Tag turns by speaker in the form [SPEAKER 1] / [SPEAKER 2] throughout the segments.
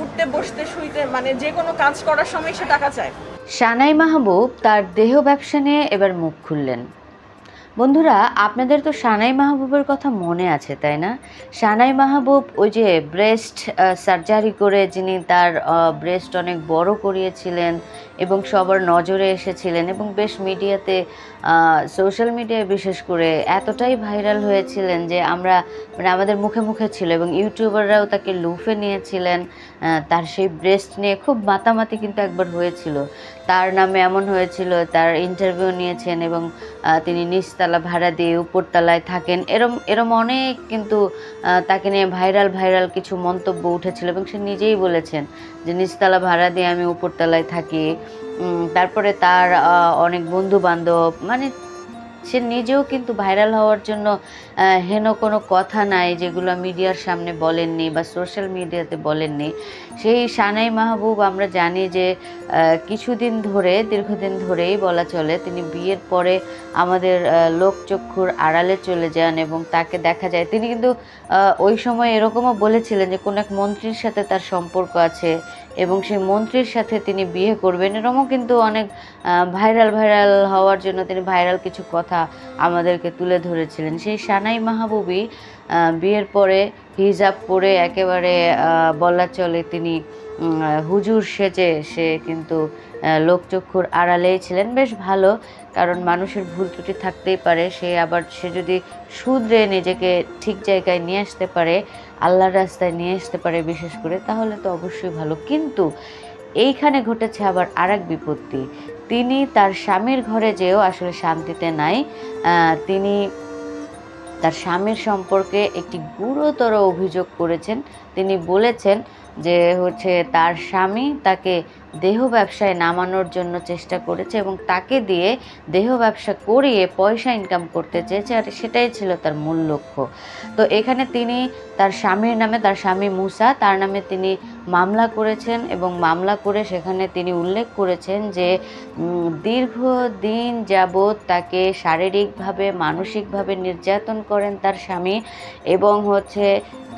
[SPEAKER 1] উঠতে, বসতে, শুইতে মানে যে কোনো কাজ করার সময় সে টাকা চায়।
[SPEAKER 2] সানাই মাহবুব তার দেহ ব্যবসা নিয়ে এবার মুখ খুললেন। বন্ধুরা, আপনাদের তো সানাই মাহবুবের কথা মনে আছে, তাই না? সানাই মাহবুব ওই যে ব্রেস্ট সার্জারি করে যিনি তার ব্রেস্ট অনেক বড় করিয়েছিলেন এবং সবার নজরে এসেছিলেন এবং বেশ মিডিয়াতে সোশ্যাল মিডিয়ায় বিশেষ করে এতটাই ভাইরাল হয়েছিলেন যে আমরা মানে আমাদের মুখে মুখে ছিল এবং ইউটিউবাররাও তাকে লুফে নিয়েছিলেন তার সেই ব্রেস্ট নিয়ে খুব মাতামাতি কিন্তু একবার হয়েছিল। তার নামে এমন হয়েছিল, তার ইন্টারভিউ নিয়েছেন এবং তিনি তিনি নিচতলা ভাড়া দিয়ে উপরতলায় থাকেন। এরম এরম অনেক কিন্তু তাকে নিয়ে ভাইরাল ভাইরাল কিছু মন্তব্য উঠেছিল এবং সে নিজেই বলেছেন যে, নিচতলা ভাড়া দিয়ে আমি উপরতলায় থাকি। তারপরে তার অনেক বন্ধু বান্ধব মানে সে নিজেও কিন্তু ভাইরাল হওয়ার জন্য হেন কোনো কথা নাই যেগুলো মিডিয়ার সামনে বলেননি বা সোশ্যাল মিডিয়াতে বলেননি। সেই সানাই মাহবুব আমরা জানি যে কিছুদিন ধরে, দীর্ঘদিন ধরেই বলা চলে, তিনি বিয়ের পরে আমাদের লোকচক্ষুর আড়ালে চলে যান এবং তাকে দেখা যায়। তিনি কিন্তু ওই সময় এরকমও বলেছিলেন যে, কোনো এক মন্ত্রীর সাথে তার সম্পর্ক আছে এবং সেই মন্ত্রীর সাথে তিনি বিয়ে করবেন। এরকমও কিন্তু অনেক ভাইরাল ভাইরাল হওয়ার জন্য তিনি ভাইরাল কিছু কথা আমাদেরকে তুলে ধরেছিলেন। সেই সানাই মাহবুবি বিয়ের পরে হিজাব পরে একেবারে বলা চলে তিনি হুজুর সেজে সে কিন্তু লোকচক্ষুর আড়ালেই ছিলেন। বেশ ভালো, কারণ মানুষের ভুল ত্রুটি থাকতেই পারে। সে আবার, সে যদি শুধরে নিজেকে ঠিক জায়গায় নিয়ে আসতে পারে, আল্লাহর রাস্তায় নিয়ে আসতে পারে বিশেষ করে, তাহলে তো অবশ্যই ভালো। কিন্তু এইখানে ঘটেছে আবার আর এক বিপত্তি। তিনি তার স্বামীর ঘরে যেও আসলে শান্তিতে নাই। তিনি তার স্বামীর সম্পর্কে একটি গুরুতর অভিযোগ করেছেন। তিনি বলেছেন যে হচ্ছে তার স্বামী তাকে দেহ ব্যবসায় নামানোর জন্য চেষ্টা করেছে এবং তাকে দিয়ে দেহ ব্যবসা করিয়ে পয়সা ইনকাম করতে চেয়েছে আর সেটাই ছিল তার মূল লক্ষ্য। তো এখানে তিনি তার স্বামীর নামে, তার স্বামী মুসা, তার নামে তিনি মামলা করেছেন এবং মামলা করে সেখানে তিনি উল্লেখ করেছেন যে দীর্ঘদিন যাবৎ তাকে শারীরিকভাবে, মানসিকভাবে নির্যাতন করেন তার স্বামী এবং হচ্ছে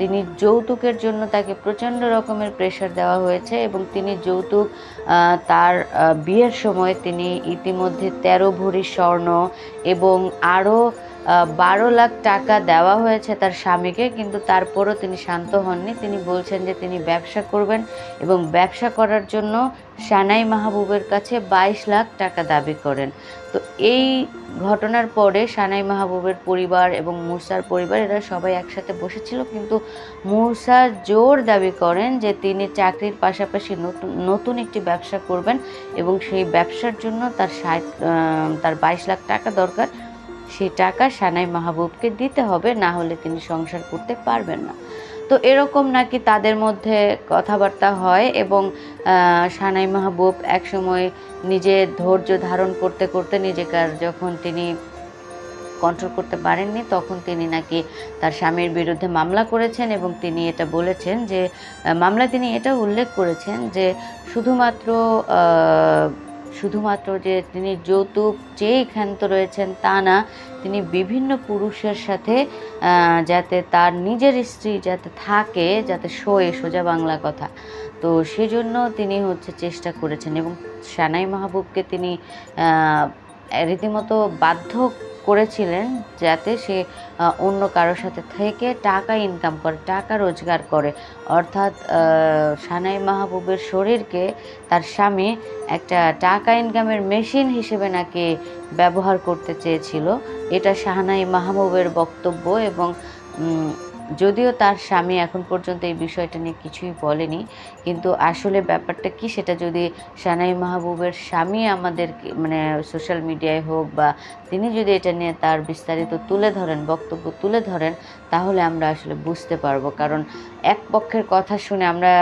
[SPEAKER 2] তিনি যৌতুকের জন্য তাকে প্রচণ্ড রকমের প্রেশার দেওয়া হয়েছে এবং তিনি যৌতুক তার বিয়ের সময় তিনি ইতিমধ্যে তেরো ভরি স্বর্ণ এবং আরও বারো লাখ টাকা দেওয়া হয়েছে তার স্বামীকে, কিন্তু তারপরও তিনি শান্ত হননি। তিনি বলছেন যে তিনি ব্যবসা করবেন এবং ব্যবসা করার জন্য সানাই মাহবুবের কাছে বাইশ লাখ টাকা দাবি করেন। তো এই ঘটনার পরে সানাই মাহবুবের পরিবার এবং মুসার পরিবার, এরা সবাই একসাথে বসেছিল। কিন্তু মুসা জোর দাবি করেন যে তিনি চাকরির পাশাপাশি নতুন নতুন একটি ব্যবসা করবেন এবং সেই ব্যবসার জন্য তার ষাট তার বাইশ লাখ টাকা দরকার। সেই টাকা সানাই মাহবুবকে দিতে হবে, না হলে তিনি সংসার করতে পারবেন না। তো এরকম নাকি তাদের মধ্যে কথাবার্তা হয় এবং সানাই মাহবুব একসময় নিজে ধৈর্য ধারণ করতে করতে নিজেকে আর যখন তিনি কন্ট্রোল করতে পারেননি, তখন তিনি নাকি তার স্বামীর বিরুদ্ধে মামলা করেছেন এবং তিনি এটা বলেছেন যে মামলায় তিনি এটা উল্লেখ করেছেন যে, শুধুমাত্র শুধুমাত্র যে তিনি যৌতুক চেয়েই ক্ষান্ত রয়েছেন তা না, তিনি বিভিন্ন পুরুষের সাথে যাতে তার নিজের স্ত্রী যাতে থাকে, যাতে শোয়ে সোজা বাংলা কথা। তো সেজন্য তিনি হচ্ছে চেষ্টা করেছেন এবং সানাই মাহবুবকে তিনি রীতিমতো বাধ্য করেছিলেন যাতে সে অন্য কারোর সাথে থেকে টাকা ইনকাম করে, টাকা রোজগার করে। অর্থাৎ সানাই মাহবুবের শরীরকে তার স্বামী একটা টাকা ইনকামের মেশিন হিসেবে নাকি ব্যবহার করতে চেয়েছিল। এটা শাহনাই মাহবুবের বক্তব্য এবং যদিও তার স্বামী এখন পর্যন্ত এই বিষয়টা নিয়ে কিছুই বলেনি, কিন্তু আসলে ব্যাপারটা কি সেটা যদি সানাই মাহবুবের স্বামী আমাদের মানে সোশ্যাল মিডিয়ায় হোক বা তিনি যদি এটা নিয়ে তার বিস্তারিত তুলে ধরেন, বক্তব্য তুলে ধরেন, তাহলে আমরা আসলে বুঝতে পারব। কারণ এক পক্ষের কথা শুনে আমরা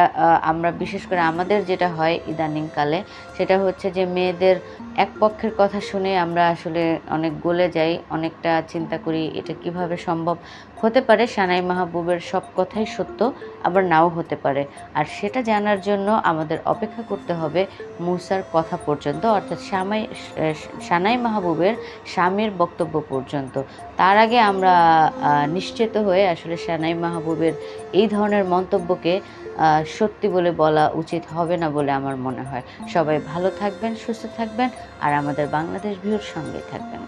[SPEAKER 2] আমরা বিশেষ করে আমাদের যেটা হয় ইদানিংকালে, সেটা হচ্ছে যে মেয়েদের এক পক্ষের কথা শুনে আমরা আসলে অনেক গলে যাই, অনেকটা চিন্তা করি এটা কীভাবে সম্ভব হতে পারে সানাই মাহবুবের সব কথাই সত্য, আবার নাও হতে পারে। আর সেটা জানার জন্য আমাদের অপেক্ষা করতে হবে মুসার কথা পর্যন্ত, অর্থাৎ সামাই, সানাই মাহবুবের স্বামীর বক্তব্য পর্যন্ত। তার আগে আমরা নিশ্চিত হয়ে আসলে সানাই মাহবুবের এই ধরনের মন্তব্যকে সত্যি বলে বলা উচিত হবে না বলে আমার মনে হয়। সবাই ভালো থাকবেন, সুস্থ থাকবেন, আর আমাদের বাংলাদেশ ভিউর সঙ্গে থাকবেন।